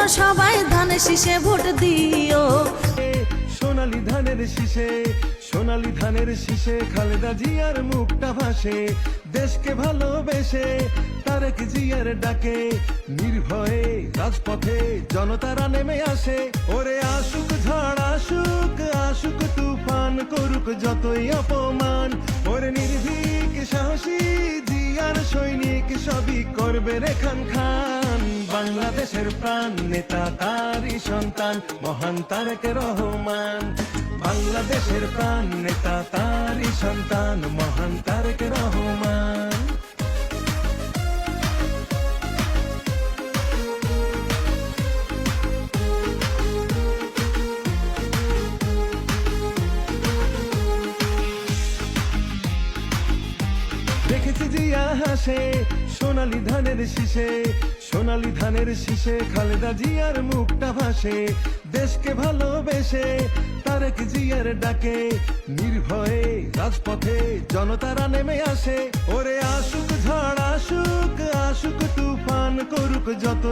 জন্য সবাই ধানে শীষে ভোট দিও। সোনালি ধানের শীষে, সোনালি ধানের শীষে খালেদা জিয়ার মুখটা ভাসে, দেশকে ভালোবেসে তারেক জিয়ার ডাকে, নির্ভয়ে রাজপথে জনতারা নেমে আসে। ওরে আসুক ঝড়, আসুক আসুক তুফান করুক যতই অপমান। ওরে নির্ভীক, সাহসী, জিয়ার সৈনিক সবই করবে রেখান খান বাংলাদেশের প্রাণ নেতা তারই সন্তান, মহান তারেক রহমান। বাংলাদেশের প্রাণ নেতা তারই সন্তান, মহান তারেক রহমান। দেখেছি জিয়া হাসে সোনালি ধানের শীষে, সোনালি ধানের শীষে খালেদা জিয়ার মুখটা ভাসে, দেশকে ভালোবেসে তারেক জিয়ার ডাকে, নির্ভয়ে রাজপথে জনতারা নেমে আসে। ওরে আসুক ঝড়, আসুক আসুক তুফান করুক যত